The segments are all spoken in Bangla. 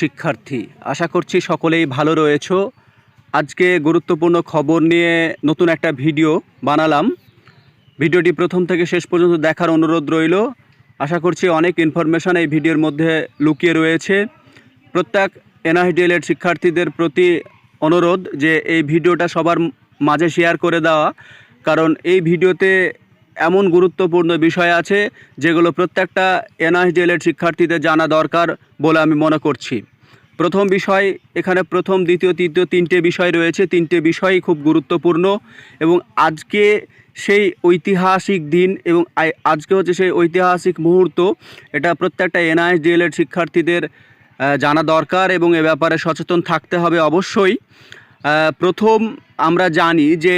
শিক্ষার্থী। আশা করছি সকলেই ভালো রয়েছো। আজকে গুরুত্বপূর্ণ খবর নিয়ে নতুন একটা ভিডিও বানালাম। ভিডিওটি প্রথম থেকে শেষ পর্যন্ত দেখার অনুরোধ রইল। আশা করছি অনেক ইনফরমেশন এই ভিডিওর মধ্যে লুকিয়ে রয়েছে। প্রত্যেক এনআইডিএলের শিক্ষার্থীদের প্রতি অনুরোধ যে এই ভিডিওটা সবার মাঝে শেয়ার করে দেওয়া। কারণ এই ভিডিওতে এমন গুরুত্বপূর্ণ বিষয় আছে যেগুলো প্রত্যেকটা এনআইডিএলের শিক্ষার্থীদের জানা দরকার বলে আমি মনে করছি। প্রথম বিষয়, এখানে প্রথম, দ্বিতীয়, তৃতীয় তিনটে বিষয় রয়েছে। তিনটে বিষয়ই খুব গুরুত্বপূর্ণ এবং আজকে সেই ঐতিহাসিক দিন এবং আজকে হচ্ছে সেই ঐতিহাসিক মুহূর্ত। এটা প্রত্যেকটা এনআইডিএলের শিক্ষার্থীদের জানা দরকার এবং এ ব্যাপারে সচেতন থাকতে হবে অবশ্যই। প্রথম আমরা জানি যে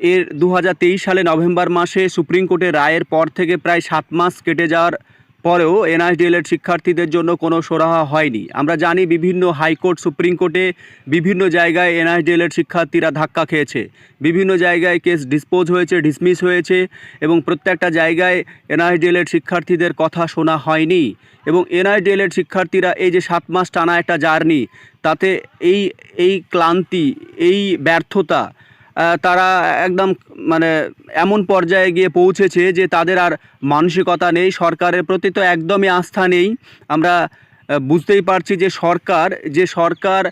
এর দু হাজার তেইশ সালে নভেম্বর মাসে সুপ্রিম কোর্টের রায়ের পর থেকে প্রায় সাত মাস কেটে যাওয়ার পরেও এনআইডিএলের শিক্ষার্থীদের জন্য কোনো সুরাহা হয়নি। আমরা জানি বিভিন্ন হাইকোর্ট, সুপ্রিম কোর্টে বিভিন্ন জায়গায় এনআইডিএলের শিক্ষার্থীরা ধাক্কা খেয়েছে। বিভিন্ন জায়গায় কেস ডিসপোজ হয়েছে, ডিসমিস হয়েছে এবং প্রত্যেকটা জায়গায় এনআইডিএলের শিক্ষার্থীদের কথা শোনা হয়নি এবং এনআইডিএলের শিক্ষার্থীরা এই যে সাত মাস টানা একটা জার্নি, তাতে এই এই ক্লান্তি, এই ব্যর্থতা তারা একদম মানে এমন পর্যায়ে গিয়ে পৌঁছেছে যে তাদের আর মানসিকতা নেই, সরকারের প্রতি তো একদমই আস্থা নেই। আমরা বুঝতেই পারছি যে সরকার যে সরকার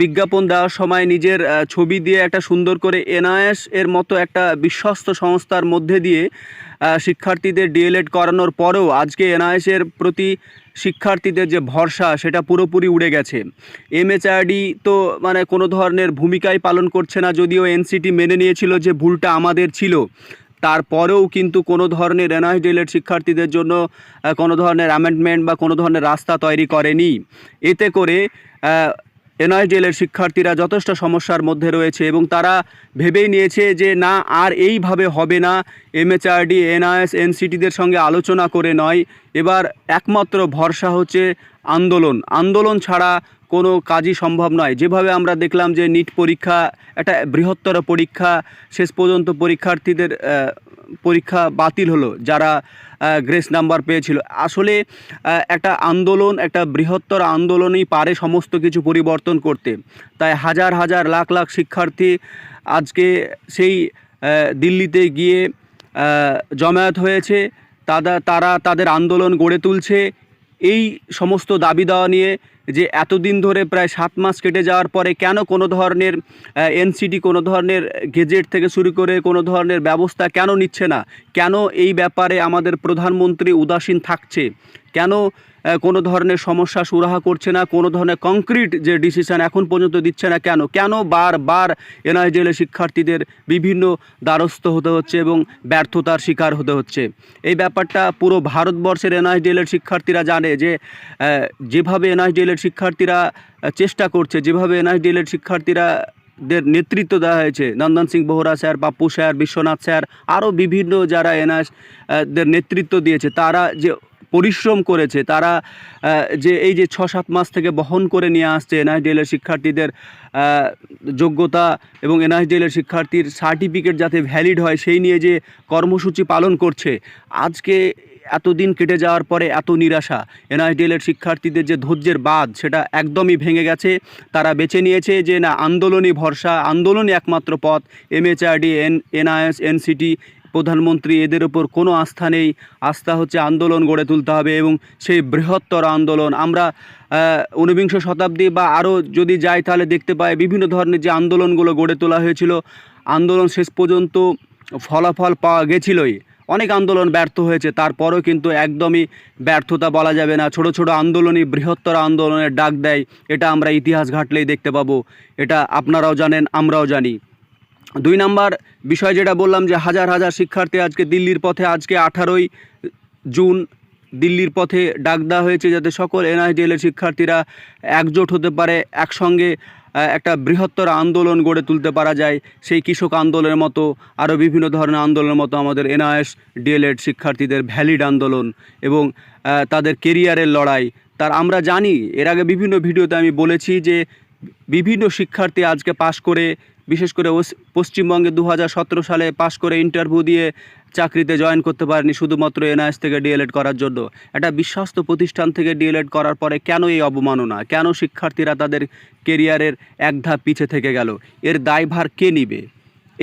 বিজ্ঞাপন দেওয়ার সময় নিজের ছবি দিয়ে একটা সুন্দর করে এনআইএস এর মতো একটা বিশ্বস্ত সংস্থার মধ্যে দিয়ে শিক্ষার্থীদের ডিএলএড করানোর পরেও আজকে এনআইএস এর প্রতি শিক্ষার্থীদের যে ভরসা, সেটা পুরোপুরি উড়ে গেছে। এমএচআরডি তো মানে কোনো ধরনের ভূমিকাই পালন করছে না, যদিও এনসিটি মেনে নিয়েছিল যে ভুলটা আমাদের ছিল। তারপরেও কিন্তু কোনো ধরনের এনআইডিএলের শিক্ষার্থীদের জন্য কোনো ধরনের অ্যামেন্ডমেন্ট বা কোনো ধরনের রাস্তা তৈরি করেনি। এতে করে এনআইডিএলের শিক্ষার্থীরা যথেষ্ট সমস্যার মধ্যে রয়েছে এবং তারা ভেবেই নিয়েছে যে না, আর এইভাবে হবে না। এমএচআরডি, এনআইএস, এনসিটিদের সঙ্গে আলোচনা করে নয়। এবার একমাত্র ভরসা হচ্ছে আন্দোলন। আন্দোলন ছাড়া কোনো কাজই সম্ভব নয়। যেভাবে আমরা দেখলাম যে, নিট পরীক্ষা, একটা বৃহত্তর পরীক্ষা, শেষ পর্যন্ত পরীক্ষার্থীদের পরীক্ষা বাতিল হলো, যারা গ্রেস নাম্বার পেয়েছিল। আসলে একটা আন্দোলন, একটা বৃহত্তর আন্দোলনই পারে সমস্ত কিছু পরিবর্তন করতে। তাই হাজার হাজার, লাখ লাখ শিক্ষার্থী আজকে সেই দিল্লিতে গিয়ে জমায়েত হয়েছে। তারা তারা তাদের আন্দোলন গড়ে তুলছে। এই সমস্ত দাবি দেওয়া নিয়ে যে এতদিন ধরে প্রায় সাত মাস কেটে যাওয়ার পরে কেন কোনো ধরনের এনসিটি কোনো ধরনের গেজেট থেকে শুরু করে কোনো ধরনের ব্যবস্থা কেন নিচ্ছে না? কেন এই ব্যাপারে আমাদের প্রধানমন্ত্রী উদাসীন থাকছে? কেন কোনো ধরনের সমস্যা সুরাহা করছে না? কোনো ধরনের কংক্রিট যে ডিসিশন এখন পর্যন্ত দিচ্ছে না কেন? কেন বারবার এনআইডিএলের শিক্ষার্থীদের বিভিন্ন দ্বারস্থ হতে হচ্ছে এবং ব্যর্থতার শিকার হতে হচ্ছে? এই ব্যাপারটা পুরো ভারতবর্ষের এনআইডিএলের শিক্ষার্থীরা জানে যে যেভাবে এনআইডিএলের শিক্ষার্থীরা চেষ্টা করছে। যেভাবে এনআইডিএলের শিক্ষার্থীরা দের নেতৃত্ব দেওয়া হয়েছে, Nandan Singh Bohra sir Pappu sir, Biswanath sir, আরও বিভিন্ন যারা এনআস দের নেতৃত্ব দিয়েছে, তারা যে পরিশ্রম করেছে, তারা যে এই যে ছ সাত মাস থেকে বহন করে নিয়ে আসছে এনআইডিএলের শিক্ষার্থীদের যোগ্যতা এবং এনআইডিএলের শিক্ষার্থীর সার্টিফিকেট যাতে ভ্যালিড হয়, সেই নিয়ে যে কর্মসূচি পালন করছে, আজকে এতদিন কেটে যাওয়ার পরে এত নিরাশা। এনআইডিএলের শিক্ষার্থীদের যে ধৈর্যের বাদ সেটা একদমই ভেঙে গেছে। তারা বেছে নিয়েছে যে, না, আন্দোলনই ভরসা, আন্দোলনই একমাত্র পথ। এমএচআরডি, এন, এনআইএস, এনসিটি, প্রধানমন্ত্রী, এদের ওপর কোনো আস্থা নেই। আস্থা হচ্ছে আন্দোলন গড়ে তুলতে হবে এবং সেই বৃহত্তর আন্দোলন। আমরা ঊনবিংশ শতাব্দী বা আরও যদি যাই, তাহলে দেখতে পাই বিভিন্ন ধরনের যে আন্দোলনগুলো গড়ে তোলা হয়েছিল। আন্দোলন শেষ পর্যন্ত ফলাফল পাওয়া গেছিলই। অনেক আন্দোলন ব্যর্থ হয়েছে, তারপরেও কিন্তু একদমই ব্যর্থতা বলা যাবে না। ছোট ছোট আন্দোলনই বৃহত্তর আন্দোলনের ডাক দেয়, এটা আমরা ইতিহাস ঘাটলেই দেখতে পাবো। এটা আপনারাও জানেন, আমরাও জানি। দুই নাম্বার বিষয় যেটা বললাম যে হাজার হাজার শিক্ষার্থী আজকে দিল্লির পথে, আজকে আঠারোই জুন দিল্লির পথে ডাক দেওয়া হয়েছে যাতে সকল এনআইডিএলের শিক্ষার্থীরা একজোট হতে পারে, একসঙ্গে একটা বৃহত্তর আন্দোলন গড়ে তুলতে পারা যায়। সেই কৃষক আন্দোলনের মতো, আরও বিভিন্ন ধরনের আন্দোলনের মতো আমাদের এনআইএস, ডিএলএড শিক্ষার্থীদের ভ্যালিড আন্দোলন এবং তাদের কেরিয়ারের লড়াই। তার আমরা জানি, এর আগে বিভিন্ন ভিডিওতে আমি বলেছি যে, বিভিন্ন শিক্ষার্থী আজকে পাশ করে বিশেষ করে পশ্চিমবঙ্গে দু হাজার সতেরো সালে পাশ করে ইন্টারভিউ দিয়ে চাকরিতে জয়েন করতে পারেনি শুধুমাত্র এনআইএস থেকে ডিএলএড করার জন্য। একটা বিশ্বস্ত প্রতিষ্ঠান থেকে ডিএলএড করার পরে কেন এই অবমাননা? কেন শিক্ষার্থীরা তাদের কেরিয়ারের এক ধাপ পিছে থেকে গেল? এর দায়ভার কে নিবে?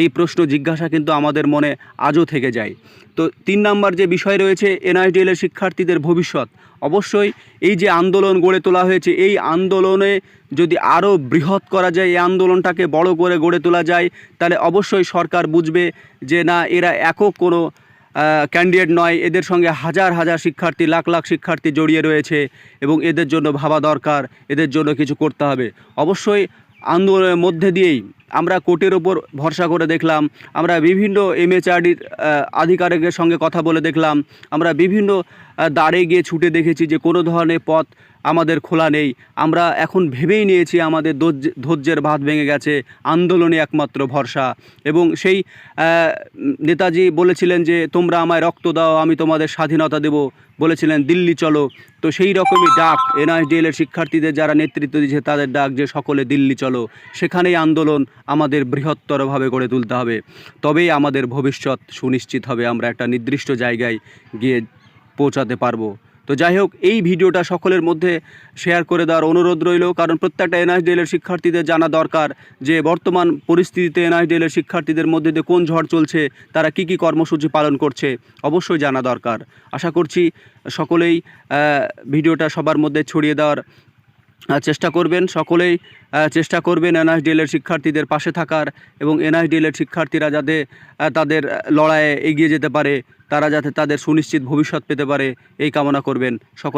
এই প্রশ্ন, জিজ্ঞাসা কিন্তু আমাদের মনে আজও থেকে যায়। তো তিন নাম্বার যে বিষয় রয়েছে এনআইডিএল এর শিক্ষার্থীদের ভবিষ্যৎ। অবশ্যই এই যে আন্দোলন গড়ে তোলা হয়েছে, এই আন্দোলনে যদি আরও বৃহৎ করা যায়, এই আন্দোলনটাকে বড় করে গড়ে তোলা যায়, তাহলে অবশ্যই সরকার বুঝবে যে না, এরা একক কোনো ক্যান্ডিডেট নয়। এদের সঙ্গে হাজার হাজার শিক্ষার্থী, লাখ লাখ শিক্ষার্থী জড়িয়ে রয়েছে এবং এদের জন্য ভাবা দরকার, এদের জন্য কিছু করতে হবে। অবশ্যই আন্দোলনের মধ্যে দিয়েই আমরা কোর্টের ওপর ভরসা করে দেখলাম, আমরা বিভিন্ন এমএচআরডির আধিকারিকের সঙ্গে কথা বলে দেখলাম, আমরা বিভিন্ন দাঁড়ে গিয়ে ছুটে দেখেছি যে কোনো ধরনের পথ আমাদের খোলা নেই। আমরা এখন ভেবেই নিয়েছি আমাদের ধৈর্যের ভাত ভেঙে গেছে, আন্দোলনে একমাত্র ভরসা। এবং সেই নেতাজি বলেছিলেন যে, তোমরা আমায় রক্ত দাও, আমি তোমাদের স্বাধীনতা দেব। বলেছিলেন, দিল্লি চলো। তো সেই রকমই ডাক এনআইডিএল এর শিক্ষার্থীদের যারা নেতৃত্ব দিয়েছে, তাদের ডাক যে, সকলে দিল্লি চলো। সেখানেই আন্দোলন আমাদের বৃহত্তরভাবে গড়ে তুলতে হবে। তবেই আমাদের ভবিষ্যৎ সুনিশ্চিত হবে, আমরা একটা নির্দিষ্ট জায়গায় গিয়ে পৌঁছাতে পারব। তো যাই হোক, এই ভিডিওটা সকলের মধ্যে শেয়ার করে দেওয়ার অনুরোধ রইল, কারণ প্রত্যেকটা এনআইডিএল এর শিক্ষার্থীদের জানা দরকার যে বর্তমান পরিস্থিতিতে এনআইডিএল এর শিক্ষার্থীদের মধ্যে দিয়ে কোন ঝড় চলছে, তারা কি কি কর্মসূচি পালন করছে, অবশ্যই জানা দরকার। আশা করছি সকলেই ভিডিওটা সবার মধ্যে ছড়িয়ে দেওয়ার চেষ্টা করবেন, সকলেই চেষ্টা করবেন এনআইডিএল এর শিক্ষার্থীদের পাশে থাকার এবং এনআইডিএল এর শিক্ষার্থীরা যাতে তাদের লড়াইয়ে এগিয়ে যেতে পারে, তারা যাতে তাদের সুনিশ্চিত ভবিষ্যৎ পেতে পারে, এই কামনা করবেন। সকলে